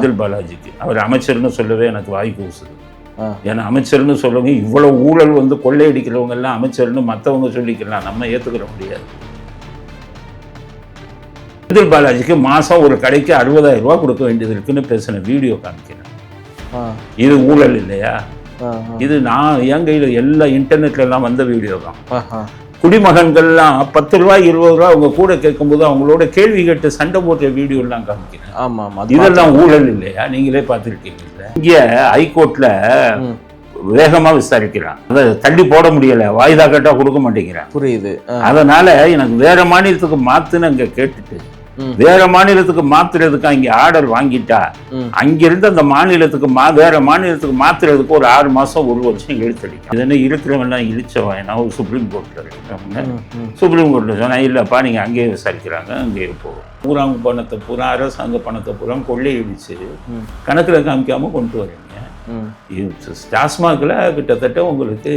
செந்தில் பாலாஜிக்கு. அவர் அமைச்சர்னு சொல்லவே எனக்கு வாய் கூசுது. ஏன்னா அமைச்சர்னு சொல்லவும் இவ்வளவு ஊழல் வந்து கொள்ளையடிக்கிறவங்க எல்லாம் அமைச்சர்னு மற்றவங்க சொல்லிக்கலாம். நம்ம ஏற்றுக்கிற முடியாது. செந்தில் பாலாஜிக்கு மாசம் ஒரு கடைக்கு அறுபதாயிரம் ரூபாய் கொடுக்க வேண்டியது இருக்குன்னு பேசின வீடியோ காமிக்கிறேன். இது ஊழல் இல்லையா? இது நான் என் கையில் எல்லா இன்டர்நெட்ல எல்லாம் வந்த வீடியோ தான். குடிமகன்கள்லாம் பத்து ரூபாய் இருபது ரூபாய் அவங்க கூட கேட்கும்போது அவங்களோட கேள்வி கேட்டு சண்டை போட்ட வீடியோ எல்லாம் காமிக்கிறேன். ஆமா ஆமா. அது இதெல்லாம் ஊழல் இல்லையா? நீங்களே பார்த்துருக்கீங்கல்ல இங்க ஹைகோர்ட்ல ம். வேகமா விசாரிக்கிறான். அதை தள்ளி போட முடியல. வாய்தா கேட்டா கொடுக்க மாட்டேங்கிறான். புரியுது. அதனால எனக்கு வேற மாநிலத்துக்கு மாத்துன்னு அங்க கேட்டுட்டு. வேற மாநிலத்துக்கு மாத்துறதுக்கு அங்க ஆர்டர் வாங்கிட்டா. அங்கிருந்து அந்த மாநிலத்துக்கு மா வேற மாநிலத்துக்கு மாத்துறதுக்கு ஒரு ஆறு மாசம் ஒரு வருஷம் இழுத்தடிக்கும் இது என்ன இருக்கிறவெல்லாம் இழிச்சவன் நான் ஒரு சுப்ரீம் கோர்ட்ல இருக்கிறவங்க. சுப்ரீம் கோர்ட்ல சொன்னா இல்லப்பா நீங்க அங்கேயே விசாரிக்கிறாங்க அங்கேயே போகும் பூராங்க பணத்தை பூரா அரசாங்க பணத்தை பூரா கொள்ளையடிச்சு. கணக்குல காமிக்காம கொண்டு வரீங்க டாஸ்மாகில் கிட்டத்தட்ட உங்களுக்கு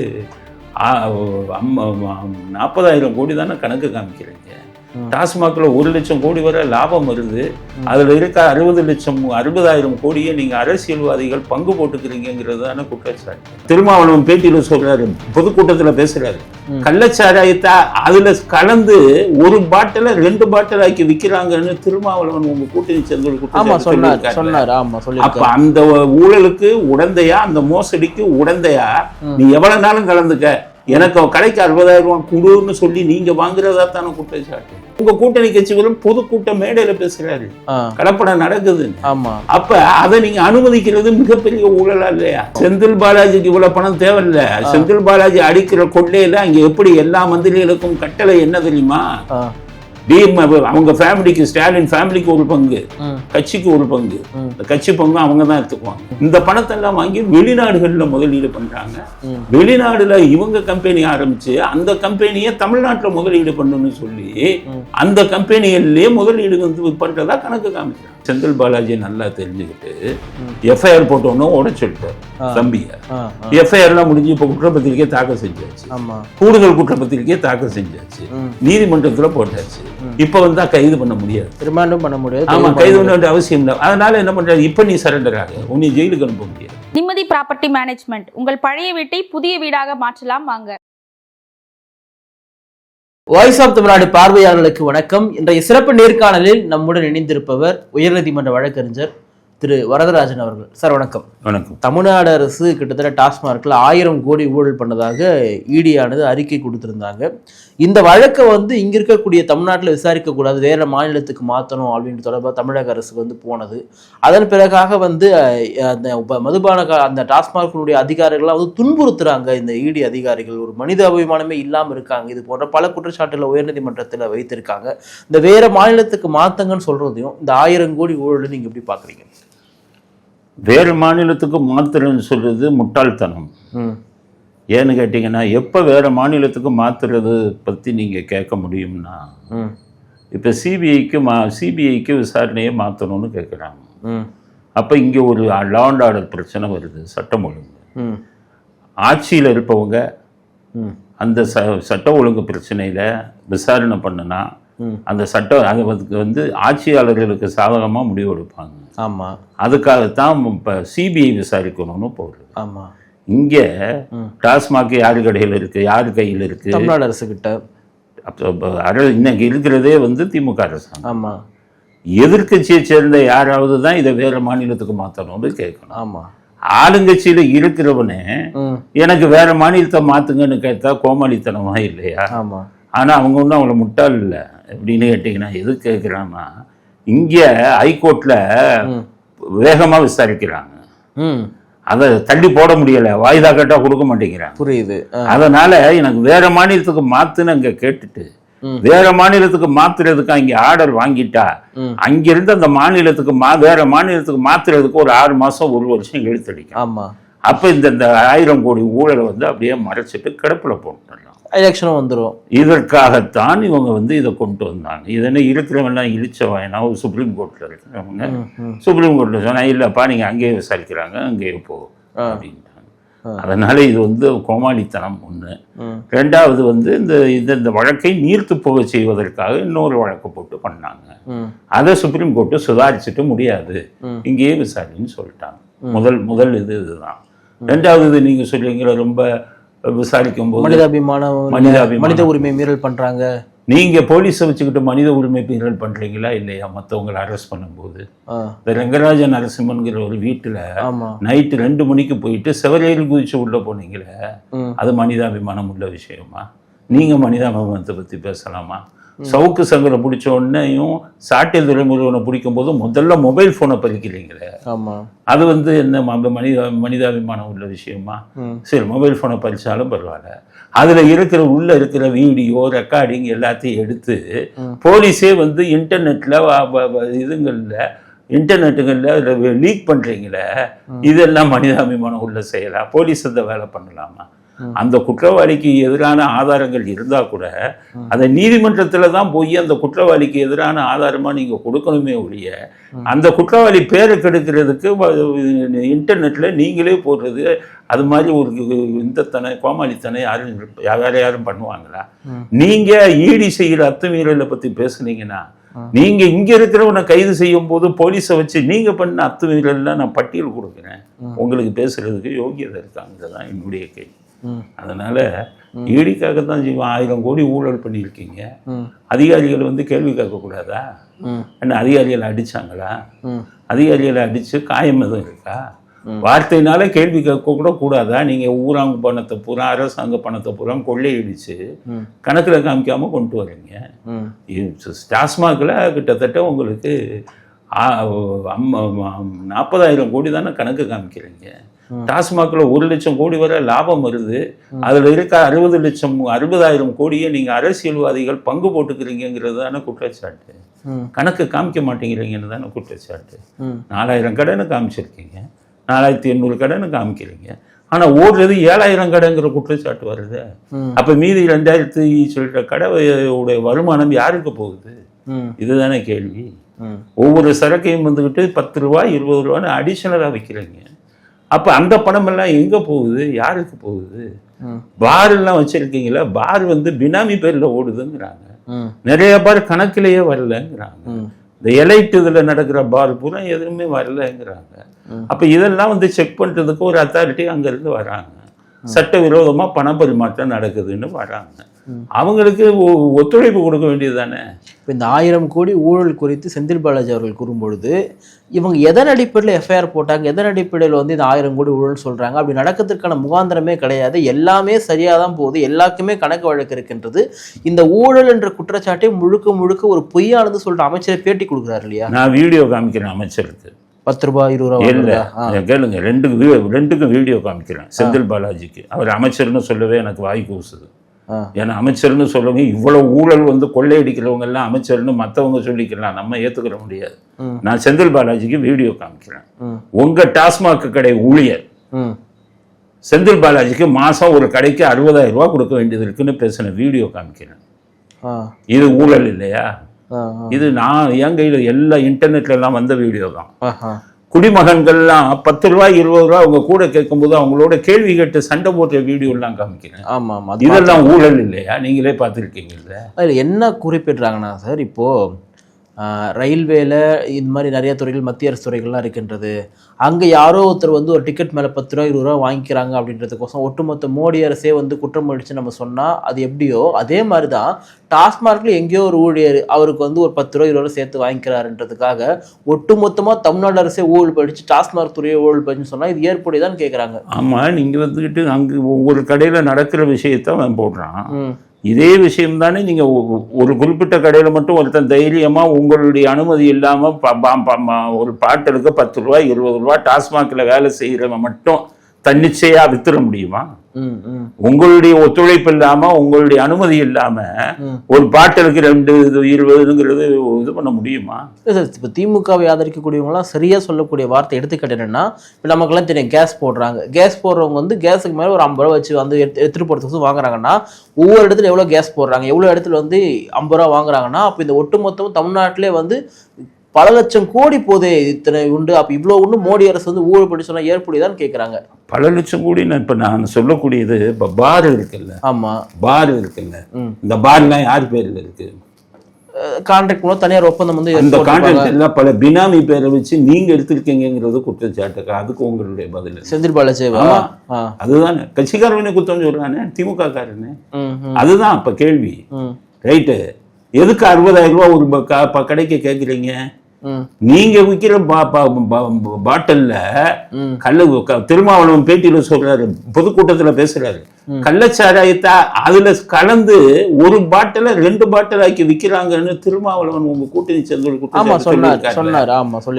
நாற்பதாயிரம் கோடி தானே கணக்கு காமிக்கிறீங்க. டாஸ்மாகில் ஒரு லட்சம் கோடி வரை லாபம் வருது. அதில் இருக்க அறுபது லட்சம் அறுபதாயிரம் கோடியை நீங்கள் அரசியல்வாதிகள் பங்கு போட்டுக்கிறீங்கிறது தானே குற்றச்சாட்டு. திருமாவளவன் பேட்டியில் சொல்றாரு பொதுக்கூட்டத்தில் பேசுறாரு. கள்ளச்சாராயத்தை அதுல கலந்து ஒரு பாட்டில ரெண்டு பாட்டில் ஆக்கி விற்கிறாங்கன்னு திருமாவளவன் உங்க கூட்டணி சேர்ந்து அப்ப அந்த ஊழலுக்கு உடந்தையா அந்த மோசடிக்கு உடந்தையா. நீ எவ்வளவு நாளும் கலந்துக்க? எனக்கு கடைக்கு அறுபதாயிரம் ரூபாய் கொடுன்னு சொல்லி நீங்க வாங்குறதா தானே குற்றச்சாட்டு. உங்க கூட்டணி கட்சிகளும் பொதுக்கூட்ட மேடையில பேசுறாரு. ஆ, கலப்படம் நடக்குது. ஆமா. அப்ப அதை நீங்க அனுமதிக்கிறது மிகப்பெரிய ஊழலா இல்லையா? செந்தில் பாலாஜிக்கு இவ்வளவு பணம் தேவையில்ல. செந்தில் பாலாஜி அடிக்கிற கொள்ளையில அங்க எப்படி எல்லா மந்திரிகளுக்கும் கட்டளை என்ன தெரியுமா? டிஎம் அவங்க ஃபேமிலிக்கு ஸ்டாலின் ஃபேமிலிக்கு ஒரு பங்கு கட்சிக்கு ஒரு பங்கு. இந்த கட்சி பங்கு அவங்க தான் எடுத்துக்குவாங்க இந்த பணத்தை எல்லாம் வாங்கி வெளிநாடுகளில் முதலீடு பண்றாங்க. வெளிநாடுல இவங்க கம்பெனி ஆரம்பிச்சு அந்த கம்பெனியை தமிழ்நாட்டுல முதலீடு பண்ணணும்னு சொல்லி. அந்த கம்பெனிகள்லயே முதலீடு வந்து பண்றதா கணக்கு காமிக்கிறாங்க செந்தில் பாலாஜி நல்லா தெரிஞ்சுக்கிட்டு. எஃப்ஐஆர் போட்டோன்னு ஆ. தம்பிய. எஃப்ஐஆர்லாம் முடிஞ்சு இப்போ குற்றப்பத்திரிக்கை தாக்கல் செஞ்சாச்சு. ஆமா. கூடுதல் குற்றப்பத்திரிக்கை தாக்கல் செஞ்சாச்சு. நீதிமன்றத்துல போட்டாச்சு. இப்போ வந்தா கைது பண்ண முடியாது. ரிமாண்டும் பண்ண முடியாது. ஆமா கைது பண்ண வேண்டிய அவசியம் இல்லை. அதனால என்ன பண்றாரு இப்ப நீ சரண்டர் ஆகு. உன்னை ஜெயிலுக்கு அனுப்ப முடியாது. நிம்மதி ப்ராப்பர்ட்டி மேனேஜ்மெண்ட் உங்கள் பழைய வீட்டை புதிய வீடாக மாற்றலாம் வாங்க. வாய்ஸ் ஆஃப் தமிழ்நாடு பார்வையாளர்களுக்கு வணக்கம். இன்றைய சிறப்பு நேர்காணலில் நம்முடன் இணைந்திருப்பவர் உயர்நீதிமன்ற வழக்கறிஞர் திரு வரதராஜன் அவர்கள். சார் வணக்கம். வணக்கம். தமிழ்நாடு அரசு கிட்டத்தட்ட டாஸ்மார்க்ல ஆயிரம் கோடி ஊழல் பண்ணதாக இடியானது அறிக்கை கொடுத்திருந்தாங்க. இந்த வழக்கை வந்து இங்க இருக்கக்கூடிய தமிழ்நாட்டில் விசாரிக்க கூடாது வேற மாநிலத்துக்கு மாற்றணும் அப்படின்னு தொடர்பாக தமிழக அரசு வந்து போனது. அதன் பிறகாக வந்து அந்த மதுபான அந்த டாஸ்மார்க்கினுடைய அதிகாரிகள்லாம் வந்து துன்புறுத்துறாங்க. இந்த இடி அதிகாரிகள் ஒரு மனித அபிமானமே இல்லாம இருக்காங்க. இது போன்ற பல குற்றச்சாட்டுகளை உயர்நீதிமன்றத்தில் வைத்திருக்காங்க. இந்த வேற மாநிலத்துக்கு மாத்தங்கன்னு சொல்றதையும் இந்த ஆயிரம் கோடி ஊழலை நீங்க எப்படி பாக்குறீங்க? வேறு மாநிலத்துக்கு மாத்துறேன்னு சொல்றது முட்டாள்தனம். ஏன்னு கேட்டிங்கன்னா எப்போ வேறு மாநிலத்துக்கு மாற்றுறது பற்றி நீங்கள் கேட்க முடியும்னா இப்போ சிபிஐக்கு மா சிபிஐக்கு விசாரணையை மாற்றணும்னு கேட்குறாங்க. ம். அப்போ இங்கே ஒரு லா அண்ட் ஆர்டர் பிரச்சனை வருது சட்டம் ஒழுங்கு. ஆட்சியில் இருப்பவங்க அந்த ச சட்ட ஒழுங்கு பிரச்சனையில் விசாரணை பண்ணுனா அந்த சட்டம் அது வந்து- ஆட்சியாளர்களுக்கு சாதகமாக முடிவெடுப்பாங்க ஆமா. அதுக்காகத்தான் இப்போ சிபிஐ விசாரிக்கணும்னு போடுறது ஆமா. இங்கே. டாஸ்மாக் யார் கடையில் இருக்குது யார் கையில் இருக்குது தமிழ்நாடு அரசு கிட்ட. இன்னைக்கு இருக்கிறதே வந்து திமுக அரசாங்கம். ஆமா. எதிர்க்கட்சியை சேர்ந்த யாராவது தான் இதை வேற மாநிலத்துக்கு மாற்றணும்னு கேட்கணும். ஆமா. ஆளுங்கட்சியில் இருக்கிறவனே எனக்கு வேற மாநிலத்தை மாற்றுங்கன்னு கேட்டா கோமாளித்தனமா இல்லையா? ஆமா. ஆனால் அவங்க ஒன்றும் அவளை முட்டாள் இல்லை. எப்படின்னு கேட்டிங்கன்னா எது கேட்குறான்னா இங்கே ஹைகோர்ட்டில் வேகமாக விசாரிக்கிறாங்க. அதை தள்ளி போட முடியல. வாய்தா கேட்டா கொடுக்க மாட்டேங்கிறாங்க. புரியுது. அதனால எனக்கு வேற மாநிலத்துக்கு மாத்துன்னு அங்க கேட்டுட்டு. வேற மாநிலத்துக்கு மாத்துறதுக்கு அங்க ஆர்டர் வாங்கிட்டா அங்கிருந்து அந்த மாநிலத்துக்கு மா வேற மாநிலத்துக்கு மாத்துறதுக்கு ஒரு ஆறு மாசம் ஒரு வருஷம் இழுத்தடிக்கும். ஆமா. அப்ப இந்த இந்த ஆயிரம் கோடி ஊழலை வந்து அப்படியே மறைச்சிட்டு கிடப்புல போட்டுடலாம் எலெக்ஷனும் வந்துரும். இதற்காகத்தான் இவங்க வந்து இதை கொண்டு வந்தாங்க. இதனை இருக்கிறவங்கலாம் இழிச்சவாயனா ஒரு சுப்ரீம் கோர்ட்ல இருக்கிறவங்க. சுப்ரீம் கோர்ட்ல சொன்னா இல்லப்பா நீங்க அங்கேயே விசாரிக்கிறாங்க அங்கேயே போ. அப்படின்ட்டாங்க. அதனால இது வந்து கோமாளித்தனம் ஒன்று. ரெண்டாவது வந்து இந்த இந்த இந்த வழக்கை நீர்த்து போக செய்வதற்காக இன்னொரு வழக்கு போட்டு பண்ணாங்க. அதை சுப்ரீம் கோர்ட்டு சுதாரிச்சுட்டு முடியாது. இங்கேயே விசாரின்னு சொல்லிட்டாங்க. முதல் முதல் இது இதுதான். ரெண்டாவது இது நீங்க சொல்றீங்களா ரொம்ப விசாரிக்கும் போது மனிதாபிமானம். மனித உரிமை மீறல் பண்றாங்க. நீங்க போலீஸை வச்சுக்கிட்டு மனித உரிமை மீறல் பண்றீங்களா இல்லையா? மற்றவங்களை அரெஸ்ட் பண்ணும்போது. ஆ, இந்த ரங்கராஜ நரசிம்மன்கிற ஒரு வீட்டுல நைட்டு ரெண்டு மணிக்கு போயிட்டு செவரையில் குதிச்சு உள்ள போனீங்களே. அது மனிதாபிமானம் உள்ள விஷயமா? நீங்க மனிதாபிமானத்தை பத்தி பேசலாமா? சவுக்கு சங்கரை பிடிச்ச உடனேயும் சாட்டில் துறைமுருகனை பிடிக்கும் போது முதல்ல மொபைல் ஃபோனை பறிக்கிறீங்களே. அது வந்து என்ன மனித மனிதாபிமானம் உள்ள விஷயமா. சரி மொபைல் ஃபோனை பறிச்சாலும் பரவாயில்ல. அதுல இருக்கிற உள்ள இருக்கிற வீடியோ ரெக்கார்டிங் எல்லாத்தையும் எடுத்து. போலீஸே வந்து இன்டர்நெட்ல இதுங்கள்ல இன்டர்நெட்டுகளில் லீக் பண்றீங்களே. இதெல்லாம் மனிதாபிமானம் உள்ள செயலா? போலீஸ் அந்த வேலை பண்ணலாமா? அந்த குற்றவாளிக்கு எதிரான ஆதாரங்கள் இருந்தா கூட அதை நீதிமன்றத்துல தான் போய் அந்த குற்றவாளிக்கு எதிரான ஆதாரமா நீங்க கொடுக்கணுமே ஒழிய அந்த குற்றவாளி பேரை கெடுக்கிறதுக்கு இன்டர்நெட்ல நீங்களே போடுறது அது மாதிரி ஒரு இந்த தனை கோமாளித்தனை யாரும் வேற யாரும் பண்ணுவாங்களா? நீங்க ஈடி செய்கிற அத்துமீறலை பத்தி பேசுனீங்கன்னா நீங்க இங்க இருக்கிறவனை கைது செய்யும் போது போலீஸை வச்சு நீங்க பண்ண அத்துமீறல்லாம் நான் பட்டியல் கொடுக்குறேன். உங்களுக்கு பேசுறதுக்கு யோகியதை இருக்காங்கிறதான் என்னுடைய கேள்வி. ம். அதனால ஈடிக்காக தான் செய்வோம் ஆயிரம் கோடி ஊழல் பண்ணியிருக்கீங்க. அதிகாரிகள் வந்து கேள்வி கேட்கக்கூடாதா. என்ன அதிகாரிகளை அடிச்சாங்களா? ம். அதிகாரிகளை அடிச்சு காயம் எதுவும் இருக்கா? வார்த்தையினால கேள்வி கேட்க கூட கூடாதா? நீங்க ஊராங்க பணத்தை பூரா அரசாங்க பணத்தை பூரா கொள்ளையடிச்சு. கணக்குல காமிக்காம கொண்டு வரீங்க. டாஸ்மாகில் கிட்டத்தட்ட உங்களுக்கு நாற்பதாயிரம் கோடி தானே கணக்கு காமிக்கிறீங்க. டாஸ்மாகில் ஒரு லட்சம் கோடி வரை லாபம் வருது அதில் இருக்க அறுபது லட்சம் அறுபதாயிரம் கோடியை நீங்கள் அரசியல்வாதிகள் பங்கு போட்டுக்கிறீங்கிறது தானே குற்றச்சாட்டு. கணக்கு காமிக்க மாட்டேங்கிறீங்கன்னு தானே குற்றச்சாட்டு. நாலாயிரம் கடைன்னு காமிச்சிருக்கீங்க நாலாயிரத்தி எண்ணூறு கடைன்னு காமிக்கிறீங்க ஆனால் ஓடுறது ஏழாயிரம் கடைங்கிற குற்றச்சாட்டு வருது. அப்போ மீதி ரெண்டாயிரத்தி சொல்கிற கடையோட வருமானம் யாருக்கு போகுது. இதுதானே கேள்வி. ஒவ்வொரு சரக்கையும் வந்துக்கிட்டு பத்து ரூபா இருபது ரூபான்னு அடிஷனலாக விற்கிறீங்க அப்போ அந்த பணமெல்லாம் எங்கே போகுது? யாருக்கு போகுது. பார் எல்லாம் வச்சிருக்கீங்களா? பார் வந்து பினாமி பேரில் ஓடுதுங்கிறாங்க. நிறைய பார் கணக்கிலேயே வரலங்கிறாங்க. இந்த எலைட் இதில் நடக்கிற பார் பூரா எதுவுமே வரலங்கிறாங்க. அப்போ இதெல்லாம் வந்து செக் பண்ணுறதுக்கு ஒரு அத்தாரிட்டி அங்கேருந்து வராங்க. சட்டவிரோதமா பண பரிமாற்றம் நடக்குதுன்னு வராங்க. அவங்களுக்கு ஒத்துழைப்பு கொடுக்க வேண்டியது தானே இப்போ இந்த ஆயிரம் கோடி ஊழல் குறித்து செந்தில் பாலாஜி அவர்கள் கூறும்பொழுது இவங்க எதன் அடிப்படையில் எஃப்ஐஆர் போட்டாங்க எதன் அடிப்படையில் வந்து இந்த ஆயிரம் கோடி ஊழல் சொல்றாங்க அப்படி நடக்கிறதுக்கான முகாந்திரமே கிடையாது எல்லாமே சரியாக தான் போகுது எல்லாருக்குமே கணக்கு வழக்கு இருக்கின்றது இந்த ஊழல் என்ற குற்றச்சாட்டை முழுக்க முழுக்க ஒரு பொய்யானது சொல்லிட்டு அமைச்சர் பேட்டி கொடுக்குறாரு இல்லையா நான் வீடியோ காமிக்கிறேன் அமைச்சருக்கு பத்து ரூபாய் இருபது ரூபா இல்ல வாங்குறதா? ஆ. கேளுங்க ரெண்டு வீ- ரெண்டுக்கும் வீடியோ காமிக்கிறேன் செந்தில் பாலாஜிக்கு அவர் அமைச்சர்னு சொல்லவே எனக்கு வாய் கூசுது. ஏன்னா அமைச்சர்னு சொல்லுங்க இவ்வளவு ஊழல் வந்து கொள்ளையடிக்கிறவங்க எல்லாம் அமைச்சர்னு மற்றவங்க சொல்லிக்கலாம். நம்ம ஏத்துக்கிற முடியாது. நான் செந்தில் பாலாஜிக்கு வீடியோ காமிக்கிறேன். உங்க டாஸ்மாக் கடை ஊழியர். செந்தில் பாலாஜிக்கு மாசம் ஒரு கடைக்கு அறுபதாயிரம் ரூபாய் கொடுக்க வேண்டியது இருக்குன்னு பேசின வீடியோ காமிக்கிறேன். இது ஊழல் இல்லையா? இது நான் என் கையில் எல்லா இன்டர்நெட்ல எல்லாம் வந்த வீடியோ தான். குடிமகன்கள்லாம் பத்து ரூபாய் இருபது ரூபாய் அவங்க கூட கேட்கும்போது அவங்களோட கேள்வி கேட்டு சண்டை போட்ட வீடியோ எல்லாம் காமிக்கிறேன். ஆமா ஆமா அது இதெல்லாம் ஊழல் இல்லையா? நீங்களே பார்த்துருக்கீங்கல்ல. அதில் என்ன குறிப்பிடுறாங்கன்னா சார் இப்போது ரயில்வேல இது மாதிரி நிறைய துறைகள் மத்திய அரசு துறைகள்லாம் இருக்கின்றது. அங்கே யாரோ ஒருத்தர் வந்து ஒரு டிக்கெட் மேலே பத்து ரூபா இருபது ரூபா வாங்கிக்கிறாங்க அப்படின்றதுக்கோசம் ஒட்டுமொத்த மோடி அரசே வந்து குற்றம் அடிச்சு நம்ம சொன்னால் அது எப்படியோ அதே மாதிரி தான் டாஸ்மார்க்கில் எங்கேயோ ஒரு ஊழியர் அவருக்கு வந்து ஒரு பத்து ரூபா இருபது ரூபா சேர்த்து வாங்கிக்கிறாருன்றதுக்காக ஒட்டுமொத்தமாக தமிழ்நாடு அரசே ஊழல் படிச்சு டாஸ்மார்க் துறையை ஊழல் படிச்சுன்னு சொன்னால் இது ஏற்புடையதான் கேட்குறாங்க ஆமா நீங்க வந்துக்கிட்டு அங்கு ஒவ்வொரு கடையில நடக்கிற விஷயத்த அவன் போடுறான். இதே விஷயம்தானே நீங்கள் ஒரு குறிப்பிட்ட கடையில் மட்டும் ஒருத்தன் தைரியமாக உங்களுடைய அனுமதி இல்லாமல் ப- ப- ஒரு பாட்டலுக்கு பத்து ரூபா இருபது ரூபா டாஸ்மாகில் வேலை செய்கிறவன் மட்டும் தன்னிச்சையா வித்துற முடியுமா? உங்களுடைய ஒத்துழைப்பு இல்லாம உங்களுடைய அனுமதி இல்லாம. ஒரு பாட்டிலுக்கு ரெண்டு இது இருபதுங்கிறது இது பண்ண முடியுமா? இப்போ திமுகவை ஆதரிக்கக்கூடியவங்களாம் சரியாக சொல்லக்கூடிய வார்த்தை எடுத்துக்கிட்டு என்னன்னா இப்போ நமக்கெல்லாம் தெரியும் கேஸ் போடுறாங்க. கேஸ் போடுறவங்க வந்து கேஸுக்கு மேலே ஒரு ஐம்பது ரூபா வச்சு வந்து எடுத்து எடுத்துகிட்டு போகிறதுக்கு வாங்குறாங்கன்னா ஒவ்வொரு இடத்துல எவ்வளோ கேஸ் போடுறாங்க? எவ்வளோ இடத்துல வந்து ஐம்பது ரூபா வாங்குறாங்கன்னா அப்போ இந்த ஒட்டுமொத்தமும் தமிழ்நாட்டிலே வந்து பல லட்சம் கோடி போதே இத்தனை உண்டு. அப்போ இவ்வளோ ஒன்று மோடி அரசு வந்து ஊழல் பண்ணி சொன்னால் ஏற்புடையதான்னு கேட்குறாங்க பல லட்சம் கோடி நான் இப்போ நான் சொல்லக்கூடியது இப்போ பார் இருக்குல்ல. ஆமா. பார் இருக்குல்ல. இந்த பார்லாம் யார் பேர்ல இருக்கு? கான்ட்ராக்ட் மூலம் தனியார் ஒப்பந்தம் வந்து அந்த. கான்ட்ராக்ட் எல்லாம் பல பினாமி பேரை வச்சு நீங்க எடுத்திருக்கீங்கிறது குற்றச்சாட்டுக்கு அதுக்கு உங்களுடைய பதில்? செந்தில். ஆ. அதுதானே. கட்சிக்காரவனே குத்தம் சொல்றானே திமுக காரனே அதுதான் அப்ப கேள்வி. ரைட்டு. எதுக்கு அறுபதாயிரம் ரூபா ஒரு கடைக்கு கேட்குறீங்க நீங்க விற்கிற பாட்டில்ல. கள்ள திருமாவளவன் பேட்டியில சொல்றாரு பொதுக்கூட்டத்துல பேசுறாரு. கள்ளச்சாராயத்தை அதுல கலந்து ஒரு பாட்டில ரெண்டு பாட்டில் ஆக்கி விக்கிறாங்கன்னு திருமாவளவன் உங்க கூட்டணி சேர்ந்து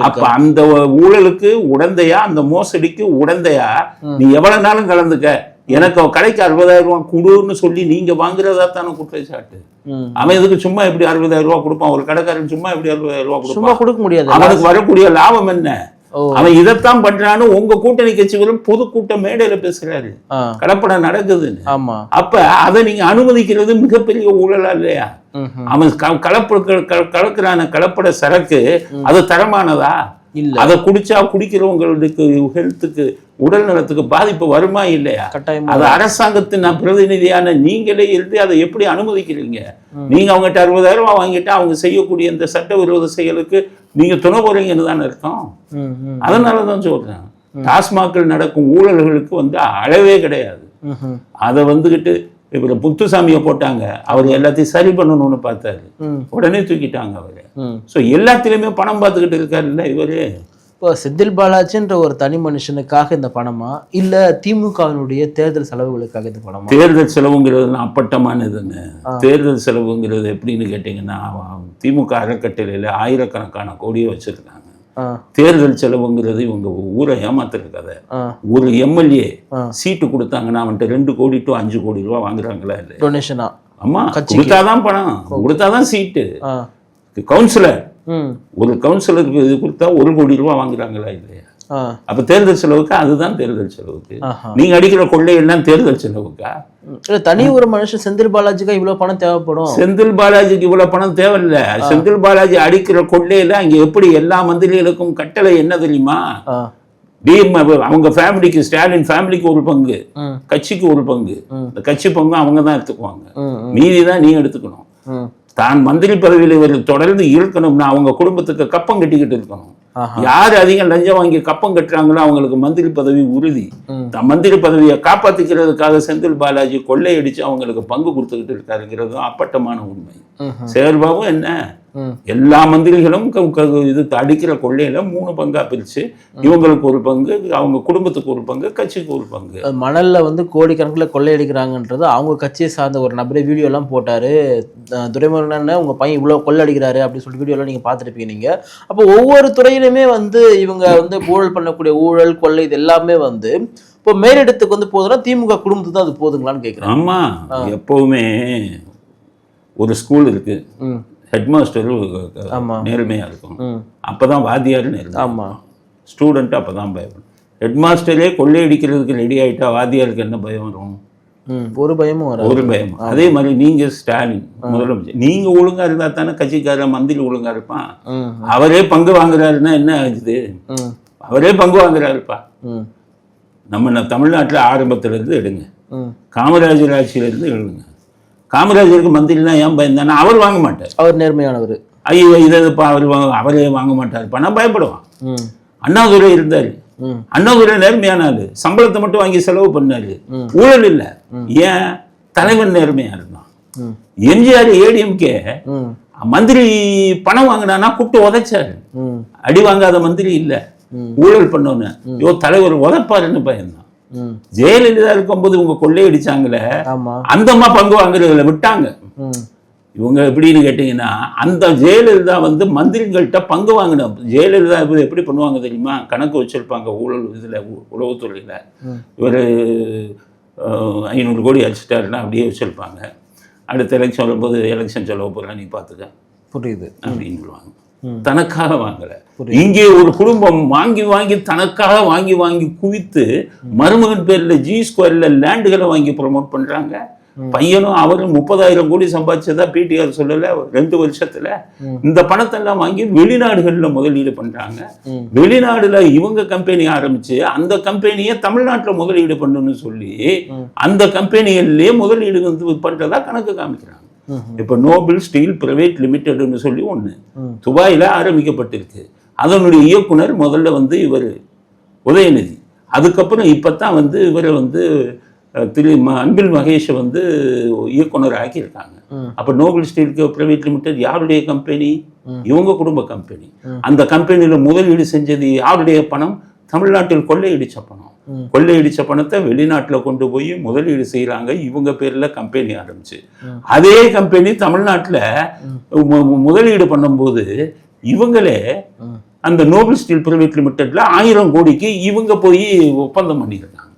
அப்ப அந்த ஊழலுக்கு உடந்தையா அந்த மோசடிக்கு உடந்தையா நீ எவ்வளவு நாளும் கலந்துக்க? எனக்கு கடைக்கு அறுபதாயிரம் ரூபாய் கொடுன்னு சொல்லி நீங்க வாங்குறதா தானே குற்றச்சாட்டு. அவன் எதுக்கு சும்மா எப்படி அறுபதாயிரம் ரூபாய் கொடுப்பான்? ஒரு கடைக்காரன் சும்மா எப்படி அறுபதாயிரம் சும்மா கொடுப்பான். கொடுக்க முடியாது. அவனுக்கு வரக்கூடிய லாபம் என்ன? அவன் இதைத்தான் பண்றான்னு உங்க கூட்டணி கட்சிகளும் பொதுக்கூட்ட மேடையில பேசுறாரு. ஆ. கலப்படம் நடக்குதுன்னு. ஆமா. அப்ப அதை நீங்க அனுமதிக்கிறது மிகப்பெரிய ஊழலா இல்லையா. அவன் க- கலப்பு க- க- கலக்குறான கலப்பட சரக்கு அது தரமானதா? இல்ல. அதை குடிச்சா குடிக்கிறவங்களுக்கு ஹெல்த்துக்கு உடல் நலத்துக்கு பாதிப்பு வருமா இல்லையா? கட்டாயமா அது அரசாங்கத்தின் பிரதிநிதியான நீங்களே இருந்து அதை எப்படி அனுமதிக்கிறீங்க? நீங்க அவங்ககிட்ட அறுபதாயிரம் ரூபாய் வாங்கிட்டு அவங்க செய்யக்கூடிய இந்த சட்டவிரோத செயலுக்கு நீங்க துணை போறீங்கன்னு தானே அர்த்தம்? ம், ம், அதனால தான் சொல்றேன் டாஸ்மாகில் நடக்கும் ஊழல்களுக்கு வந்து அளவே கிடையாது. அதை வந்துகிட்டு இவர் புத்துசாமியை போட்டாங்க. அவர் எல்லாத்தையும் சரி பண்ணணும்னு பார்த்தாரு. உடனே தூக்கிட்டாங்க அவரு. ம். ஸோ எல்லாத்துலேயுமே பணம் பார்த்துக்கிட்டு இருக்காருல்ல இவரு? இப்போ செந்தில் பாலாஜின்ற ஒரு தனி மனுஷனுக்காக இந்த பணமா? இல்ல திமுகவினுடைய தேர்தல் செலவுகளுக்காக இந்த பணமா? தேர்தல் செலவுங்கிறது அப்பட்டமானதுங்க தேர்தல் செலவுங்கிறது எப்படின்னு கேட்டிங்கன்னா திமுக அறக்கட்டளையில் ஆயிரக்கணக்கான கோடியை வச்சிருக்காங்க. தேர்தல் செலவுங்கிறது இவங்க ஊரை ஏமாத்துற கதை. ஒரு எம்எல்ஏ. சீட்டு கொடுத்தாங்கன்னா அவன்கிட்ட ரெண்டு கோடி டு அஞ்சு கோடி ரூபா வாங்குறாங்களா இல்லை டொனேஷனா? ஆமா. கொடுத்தாதான் பணம். கொடுத்தாதான் சீட்டு. கவுன்சிலர் ஒரு கவுன்சிலருக்கு இது கொடுத்தா ஒரு கோடி ரூபா வாங்குறாங்களா இல்லையா? அப்ப தேர்தல் செலவுக்கு அதுதான் தேர்தல் செலவுக்கு. நீங்க அடிக்கிற கொள்ளையெல்லாம் தேர்தல் செலவுக்கா? தனி ஒரு மனுஷன் செந்தில் பாலாஜிக்கா இவ்வளவு பணம் தேவைப்படும். செந்தில் பாலாஜிக்கு இவ்வளவு பணம் தேவையில்ல. செந்தில் பாலாஜி அடிக்கிற கொள்ளையில அங்க எப்படி எல்லா மந்திரிகளுக்கும் கட்டளை என்ன தெரியுமா? டிஎம் அவங்க ஃபேமிலிக்கு ஸ்டாலின் ஃபேமிலிக்கு ஒரு பங்கு. கட்சிக்கு ஒரு பங்கு. இந்த கட்சி பங்கு அவங்க தான் எடுத்துக்குவாங்க மீதி தான் நீ எடுத்துக்கணும். தான் மந்திரி பதவியில் இவர் தொடர்ந்து இருக்கணும்னா அவங்க குடும்பத்துக்கு கப்பம் கட்டிக்கிட்டு இருக்கணும். யார் அதிகம் லஞ்சம் வாங்கி கப்பம் கட்டுறாங்களோ அவங்களுக்கு மந்திரி பதவி உறுதி மந்திரி பதவியை காப்பாத்திக்கிறதுக்காக செந்தில் பாலாஜி கொள்ளையடிச்சு அவங்களுக்கு பங்கு கொடுத்துக்கிட்டு இருக்காருங்கிறது தான் அப்பட்டமான உண்மை ம்ஹும். சேர்பாபும் என்ன. எல்லா மந்திரிகளும் இது அடிக்கிற கொள்ளையில மூணு பங்கா பிரிச்சு இவங்களுக்கு ஒரு பங்கு அவங்க குடும்பத்துக்கு ஒரு பங்கு கட்சிக்கு ஒரு பங்கு. மணல்ல வந்து கோடிக்கணக்கில் கொள்ளையடிக்கிறாங்கன்றது அவங்க கட்சியை சார்ந்த ஒரு நபரே வீடியோ எல்லாம் போட்டாரு. துரைமுருகன் உங்க பையன் இவ்வளவு கொள்ளடிக்கிறாரு அப்படின்னு சொல்லிட்டு வீடியோ எல்லாம் நீங்க பார்த்துருப்பீங்க நீங்க. அப்போ ஒவ்வொரு துறையிலுமே வந்து இவங்க வந்து ஊழல் பண்ணக்கூடிய ஊழல் கொள்ளை இது எல்லாமே வந்து இப்போ மேலிடத்துக்கு வந்து போகுதுன்னா திமுக குடும்பத்துக்கு தான் அது போதுங்களான்னு கேட்குறேன் ஆமா எப்பவுமே ஒரு ஸ்கூல் இருக்கு. ம் ஹெட் மாஸ்டர் ஆமா. நேர்மையா இருக்கும். ம். அப்பதான் வாத்தியார் நேர்மை. ஆமா. ஸ்டூடெண்ட் அப்பதான் பயப்படும். ஹெட் மாஸ்டரே கொள்ளையடிக்கிறதுக்கு ரெடி ஆயிட்டா வாத்தியாருக்கு என்ன பயம் வரும்? ஒரு பயமும் வராது. ஒரு பயம் அதே மாதிரி நீங்க ஸ்டாலின் முதலமைச்சர். நீங்க ஒழுங்கா இருந்தா தானே கட்சிக்காரன் மந்திரி ஒழுங்கா இருப்பான். அவரே பங்கு வாங்குறாருன்னா என்ன ஆகுது? அவரே பங்கு வாங்குறாருப்பா. நம்ம தமிழ்நாட்டுல ஆரம்பத்துல இருந்து எடுங்க காமராஜர் ஆட்சியில இருந்து எடுங்க. காமராஜருக்கு மந்திரிலாம் ஏன் பயந்தானா அவர் வாங்க மாட்டார். அவர் நேர்மையானவர். ஐயோ இதை இதுப்பா அவர் அவரே வாங்க மாட்டார். நான் பயப்படுவான். அண்ணாதுரை இருந்தாரு. அண்ணாதுரை நேர்மையான ஆளு சம்பளத்தை மட்டும் வாங்கி செலவு பண்ணாரு. ஊழல் இல்ல. ஏன்? தலைவன் நேர்மையா இருந்தான். எம்ஜிஆர் ஏடிஎம்கே மந்திரி பணம் வாங்கினானா கூப்பிட்டு உதைச்சாரு. அடி வாங்காத மந்திரி இல்ல. ஊழல் பண்ணோன்னு. ஐயோ தலைவர் உதைப்பாருன்னு பயந்தான். ஜெயலலிதா இருக்கும்போது இவங்க கொள்ளையடிச்சாங்களே அந்த அம்மா பங்கு வாங்குறதுல விட்டாங்க. இவங்க எப்படின்னு கேட்டிங்கன்னா அந்த ஜெயலலிதா வந்து மந்திரிகள்கிட்ட பங்கு வாங்கின. ஜெயலலிதா எப்படி பண்ணுவாங்க தெரியுமா? கணக்கு வச்சிருப்பாங்க ஊழல் இதில் உளவுத்துறையில். ம். இவர் ஐநூறு கோடி அடிச்சிட்டாருன்னா அப்படியே வச்சிருப்பாங்க. அடுத்த எலெக்ஷன் வரும்போது எலெக்ஷன் செலவு போகிறா நீ பார்த்துக்க. புரியுது. அப்படின்னு சொல்லுவாங்க. தனக்காக வாங்கல. இங்கே ஒரு குடும்பம் வாங்கி வாங்கி தனக்காக வாங்கி வாங்கி குவித்து மருமகன் பேர்ல ஜி ஸ்கொயர்ல லேண்டுகளை வாங்கி ப்ரொமோட் பண்றாங்க பையனும் அவரும் முப்பதாயிரம் கோடி சம்பாதிச்சதா பிடிஆர் சொல்லல ரெண்டு வருஷத்துல. இந்த பணத்தெல்லாம் வாங்கி வெளிநாடுகள்ல முதலீடு பண்றாங்க. வெளிநாடுல இவங்க கம்பெனி ஆரம்பிச்சு அந்த கம்பெனியை தமிழ்நாட்டுல முதலீடு பண்ணணும்னு சொல்லி. அந்த கம்பெனிகள்லயே முதலீடு வந்து பண்றதா கணக்கு காமிக்கிறாங்க. இப்போ நோபல் ஸ்டீல் பிரைவேட் லிமிடெட்னு சொல்லி ஒண்ணு. ம். துபாயில ஆரம்பிக்கப்பட்டிருக்கு. அதனுடைய இயக்குனர் முதல்ல வந்து இவர் உதயநிதி. அதுக்கப்புறம் இப்பதான் வந்து இவரை வந்து திரு ம- அன்பில் மகேஷை வந்து இயக்குனர் ஆக்கியிருக்காங்க. அப்போ நோபல் ஸ்டீலுக்கு பிரைவேட் லிமிடெட் யாருடைய கம்பெனி? இவங்க குடும்ப கம்பெனி. அந்த கம்பெனியில முதலீடு செஞ்சது யாருடைய பணம்? தமிழ்நாட்டில் கொள்ளையடிச்ச பணம். கொள்ளையடிச்ச பணத்தை வெளிநாட்டுல கொண்டு போய் முதலீடு செய்றாங்க இவங்க பேர்ல கம்பெனி ஆரம்பிச்சு. அதே கம்பெனி தமிழ்நாட்டுல முதலீடு பண்ணும்போது இவங்களே. அந்த நோபல் ஸ்டீல் பிரைவேட் லிமிடெட்ல ஆயிரம் கோடிக்கு இவங்க போய் ஒப்பந்தம் பண்ணியிருக்காங்க.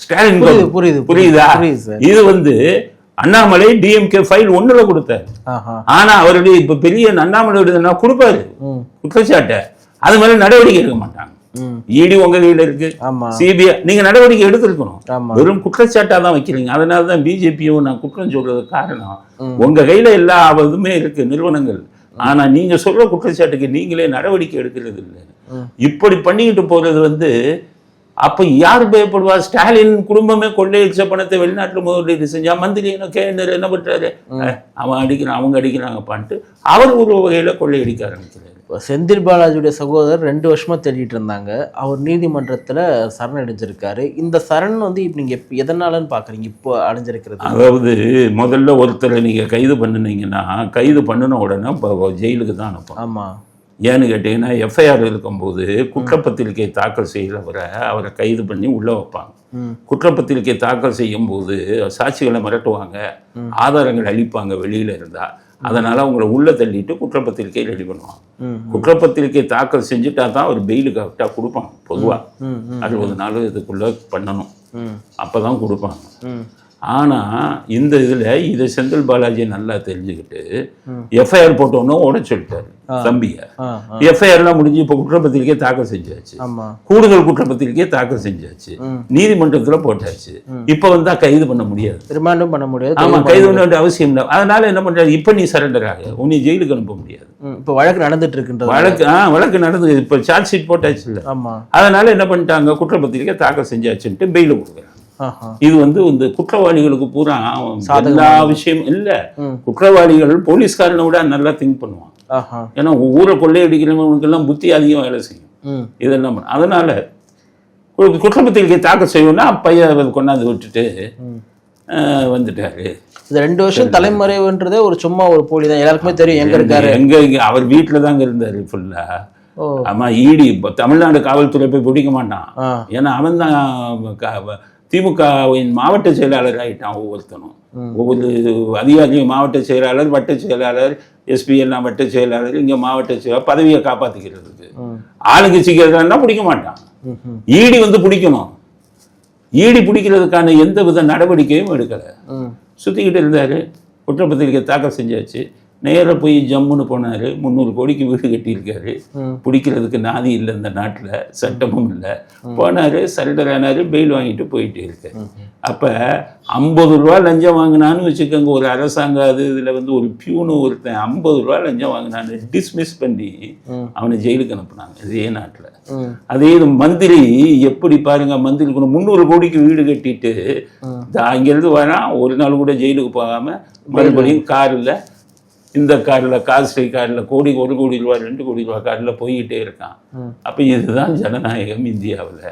ஸ்டாலின் புரியுது. புரியுது இது வந்து அண்ணாமலை டிஎம்கே ஃபைல் ஒண்ணுல கொடுத்தாரு. ஆனா அவருடைய இப்ப பெரிய அண்ணாமலை விடுதுன்னா கொடுப்பாரு. குற்றச்சாட்டை. அது மாதிரி நடவடிக்கை எடுக்க மாட்டாங்க. இடி உங்க கையில இருக்கு. சிபிஐ நீங்க நடவடிக்கை எடுத்திருக்கணும். வெறும் குற்றச்சாட்டா தான் வைக்கிறீங்க. அதனால தான் பிஜேபியும் நான் குற்றம் சொல்றது காரணம். உங்க கையில எல்லா இதுமே இருக்கு நிறுவனங்கள். ஆனா நீங்க சொல்ற குற்றச்சாட்டுக்கு நீங்களே நடவடிக்கை எடுக்கிறது இல்லை. இப்படி பண்ணிக்கிட்டு போறது வந்து அப்ப யார் பயப்படுவா? ஸ்டாலின் குடும்பமே கொள்ளையடிச்ச பணத்தை வெளிநாட்டுல முதலீடு செஞ்சா மந்திரி என்ன கேண்டர் என்ன பண்றாரு? அவன் அடிக்கிறான் அவங்க அடிக்கிறாங்கப்பான்ட்டு அவர் ஒரு வகையில கொள்ளையடிக்க ஆரம்பிக்கிறாரு. செந்தில் பாலாஜியுடைய சகோதரர் ரெண்டு வருஷமா தேடிட்டு இருந்தாங்க. அவர் நீதிமன்றத்துல சரண் அடைஞ்சிருக்காரு. இந்த சரண் வந்து இப்போ நீங்க எப்ப எதனாலன்னு பாக்குறீங்க? இப்போ அடைஞ்சிருக்கிறது. அதாவது முதல்ல ஒருத்தரை நீங்க கைது பண்ணுனீங்கன்னா கைது பண்ணின உடனே இப்போ ஜெயிலுக்கு தான் அனுப்பணும். ஆமா. ஏன்னு கேட்டீங்கன்னா எஃப்ஐஆர் இருக்கும்போது குற்றப்பத்திரிகை தாக்கல் செய்கிறவரை அவரை கைது பண்ணி உள்ளே வைப்பாங்க. குற்றப்பத்திரிகை தாக்கல் செய்யும்போது சாட்சிகளை மிரட்டுவாங்க. ஆதாரங்கள் அளிப்பாங்க வெளியில இருந்தா. அதனால அவங்கள உள்ள தள்ளிட்டு குற்றப்பத்திரிகை ரெடி பண்ணுவாங்க. ம் குற்றப்பத்திரிகை தாக்கல் செஞ்சுட்டா தான் அவர் பெயிலுக்கு கரெக்டாக கொடுப்பாங்க பொதுவா. ம் ம் அறுபது நாள் இதுக்குள்ள பண்ணணும். ம். அப்பதான் கொடுப்பாங்க. ம் ஆனா இந்த இதுல இதை செந்தில் பாலாஜி நல்லா தெரிஞ்சுக்கிட்டு. எஃப்ஐஆர் போட்டோன்னு ஓட சொல்லிட்டாரு தம்பியை. எஃப்ஐஆர்லாம் முடிஞ்சு இப்போ குற்றப்பத்திரிக்கை தாக்கல் செஞ்சாச்சு. கூடுதல் குற்றப்பத்திரிக்கையை தாக்கல் செஞ்சாச்சு. நீதிமன்றத்துல போட்டாச்சு. இப்போ வந்தா கைது பண்ண முடியாது. ரிமாண்டும் பண்ண முடியாது ஆமா கைது பண்ண வேண்டிய அவசியம் இல்லை. அதனால என்ன பண்றாரு? இப்போ நீ சரண்டர் ஆகு. உன்னை ஜெயிலுக்கு அனுப்ப முடியாது. இப்போ வழக்கு நடந்துட்டு இருக்குன்றது. வழக்கு ஆ வழக்கு நடந்தது. இப்போ சார்ஜ் ஷீட் போட்டாச்சு இல்லை அதனால என்ன பண்ணிட்டாங்க? குற்றப்பத்திரிக்கை தாக்கல் செஞ்சாச்சுன்ட்டு பெயில் கொடுக்குறாங்க. இது வந்து இந்த குற்றவாளிகளுக்கு பூரா எல்லா விஷயமும் இல்ல. குற்றவாளிகள் போலீஸ்காரனை விட நல்லா திங்க் பண்ணுவான். ஏன்னா ஊரை கொள்ளையடிக்கிறவனுக்கெல்லாம் புத்தி அதிகம் வேலை செய்யும். இதெல்லாம் அதனால கு- குற்றப்பத்திரிக்கை தாக்கல் செய்யணும்னா பையன் கொண்டாந்து விட்டுட்டு வந்துட்டாரு. இந்த ரெண்டு வருஷம் தலைமறைவுன்றதே ஒரு சும்மா ஒரு போலி தான். எல்லாருக்குமே தெரியும் எங்க இருக்காரு. எங்க இங்க அவர் வீட்டுல தாங்க இருந்தாரு ஃபுல்லா ஆமா ஈடி தமிழ்நாடு காவல்துறை போய் பிடிக்க மாட்டான். ஏன்னா அவன் தான் திமுகவின் மாவட்ட செயலாளர் ஆயிட்டான் ஒவ்வொருத்தனும். ஒவ்வொரு அதிகாரியும் மாவட்ட செயலாளர் வட்ட செயலாளர் எஸ்பி எல்லாம் வட்ட செயலாளர் இங்க மாவட்ட செயலாளர் பதவியை காப்பாத்திக்கிறதுக்கு. ம் ஆளுங்கட்சிக்கு பிடிக்க மாட்டான். ஈடி வந்து பிடிக்கணும். ஈடி பிடிக்கிறதுக்கான எந்த வித நடவடிக்கையும் எடுக்கலை. ம் சுற்றிக்கிட்டு இருந்தார். குற்றப்பத்திரிக்கை தாக்கல் செஞ்சாச்சு. நேராக போய் ஜம்முன்னு போனார். முந்நூறு கோடிக்கு வீடு கட்டியிருக்காரு. பிடிக்கிறதுக்கு நாதி இல்லை இந்த நாட்டில். சட்டமும் இல்லை. போனார் சரண்டர் ஆனார் பெயில் வாங்கிட்டு போயிட்டே இருக்காரு அப்போ ஐம்பது ரூபா லஞ்சம் வாங்கினான்னு வச்சுக்கோங்க. ஒரு அரசாங்க அது இதில் வந்து ஒரு பியூனு ஒருத்தன் ஐம்பது ரூபா லஞ்சம் வாங்கினான்னு டிஸ்மிஸ் பண்ணி. அவனை ஜெயிலுக்கு அனுப்புனாங்க. இதே நாட்டில். அதே இது மந்திரி எப்படி பாருங்க மந்திரி முந்நூறு கோடிக்கு வீடு கட்டிட்டு அங்கிருந்து வரான். ஒரு நாள் கூட ஜெயிலுக்கு போகாம மறுபடியும் காரில் இந்த காரில் காஸ்ட்லி காரில் கோடி ஒரு கோடி ரூபா ரெண்டு கோடி ரூபா காரில் போய்கிட்டே இருக்கான். அப்போ இதுதான் ஜனநாயகம் இந்தியாவில்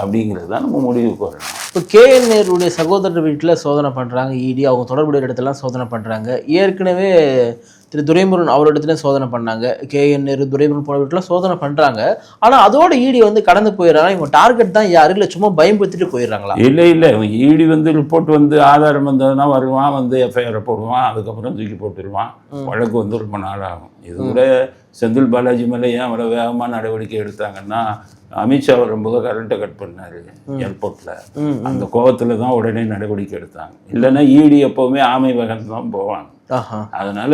அப்படிங்கிறது தான் நம்ம முடிவுக்கு வரணும் இப்போ கே என் நேருடைய சகோதரர் வீட்டில் சோதனை பண்ணுறாங்க இடி அவங்க தொடர்புடைய இடத்துலாம் சோதனை பண்ணுறாங்க ஏற்கனவே திரு துரைமுருகன் அவர் இடத்துலையும் சோதனை பண்ணாங்க. கே என் நேரு துரைமுருகன் போன வீட்டில் சோதனை பண்ணுறாங்க ஆனால் அதோட இடி வந்து கடந்து போயிடுறாங்க. இவங்க டார்கெட் தான் யாரு இல்லை சும்மா பயன்படுத்திட்டு போயிடுறாங்களா? இல்லை இல்லை. ஈடி வந்து ரிப்போர்ட் வந்து ஆதாரம் வந்ததுன்னா வருவான் வந்து எஃப்ஐஆரை போடுவான் அதுக்கப்புறம் தூக்கி போட்டுருவான். வழக்கு வந்து ரொம்ப நாள் ஆகும். இது கூட செந்தில் பாலாஜி மேலே ஏன் அவ்வளோ வேகமாக நடவடிக்கை எடுத்தாங்கன்னா அமித்ஷா வரும்போது கரண்ட்டை கட் பண்ணாரு ஏர்போர்ட்டில் அந்த கோவத்தில் தான் உடனே நடவடிக்கை எடுத்தாங்க. இல்லைன்னா ஈடி எப்போவுமே ஆமை வேகம் தான் போவாங்க. அதனால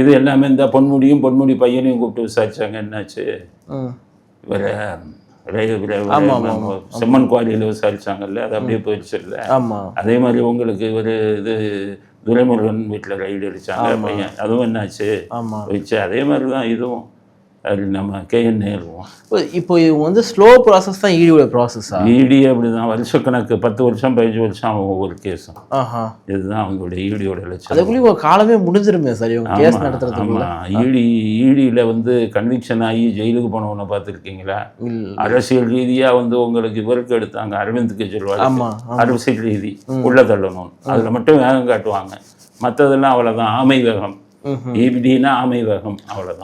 இது எல்லாமே இந்த பொன்முடியும் பொன்முடி பையனையும் கூப்பிட்டு விசாரிச்சாங்க. என்னாச்சு? ஆமா. செம்மன் குவாரியில் விசாரிச்சாங்கல்ல அது அப்படியே போயிடுச்சு இல்லை அதே மாதிரி உங்களுக்கு ஒரு இது துரைமுருகன் வீட்டில் ரைடு அடிச்சாங்க. பையன். அதுவும் என்னாச்சு? போயிடுச்சு. அதே மாதிரி தான் இதுவும். நம்ம கேஎன் நேருவோம் இப்போ- இது வந்து ஸ்லோ ப்ராசஸ் தான் ஈடியோட ப்ராசஸா இடி அப்படிதான். வருஷக்கணக்கு பத்து வருஷம் பதினஞ்சு வருஷம் ஆகும் ஒவ்வொரு கேஸும் இதுதான் அவங்களுடைய ஈடியோட லட்சம் அதுக்குள்ளேயும் ஒரு காலமே முடிஞ்சிருமே சார் இவங்க கேஸ் நடத்துறதுக்குள்ள? ஆமாம் ஈடி ஈடியில் வந்து கன்விக்ஷன் ஆகி ஜெயிலுக்கு போனவனை பார்த்துருக்கீங்களா. அரசியல் ரீதியாக வந்து உங்களுக்கு இவருக்கு எடுத்தாங்க. அரவிந்த் கெஜ்ரிவால் அரசியல் ரீதி உள்ள தள்ளணும் அதில் மட்டும் வேகம் காட்டுவாங்க. மற்றதெல்லாம் அவ்வளோதான் ஆமை வேகம். ஈபிடினா ஆமை வேகம். அவ்வளோதான்